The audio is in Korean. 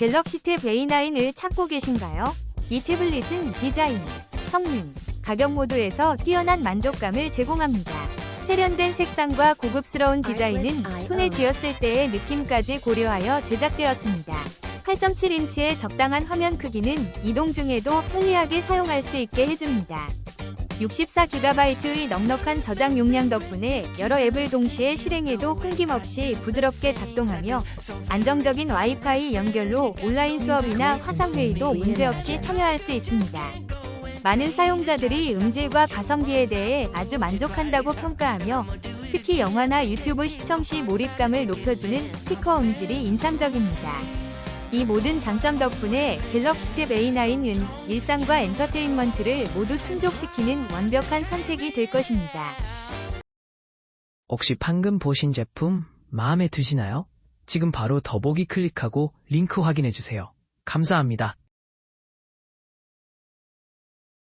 갤럭시 탭 A9을 찾고 계신가요? 이 태블릿은 디자인, 성능, 가격 모두에서 뛰어난 만족감을 제공합니다. 세련된 색상과 고급스러운 디자인은 손에 쥐었을 때의 느낌까지 고려하여 제작되었습니다. 8.7인치의 적당한 화면 크기는 이동 중에도 편리하게 사용할 수 있게 해줍니다. 64GB의 넉넉한 저장 용량 덕분에 여러 앱을 동시에 실행해도 끊김없이 부드럽게 작동하며 안정적인 와이파이 연결로 온라인 수업이나 화상회의도 문제없이 참여할 수 있습니다. 많은 사용자들이 음질과 가성비에 대해 아주 만족한다고 평가하며 특히 영화나 유튜브 시청 시 몰입감을 높여주는 스피커 음질이 인상적입니다. 이 모든 장점 덕분에 갤럭시 탭 A9은 일상과 엔터테인먼트를 모두 충족시키는 완벽한 선택이 될 것입니다. 혹시 방금 보신 제품 마음에 드시나요? 지금 바로 더보기 클릭하고 링크 확인해 주세요. 감사합니다.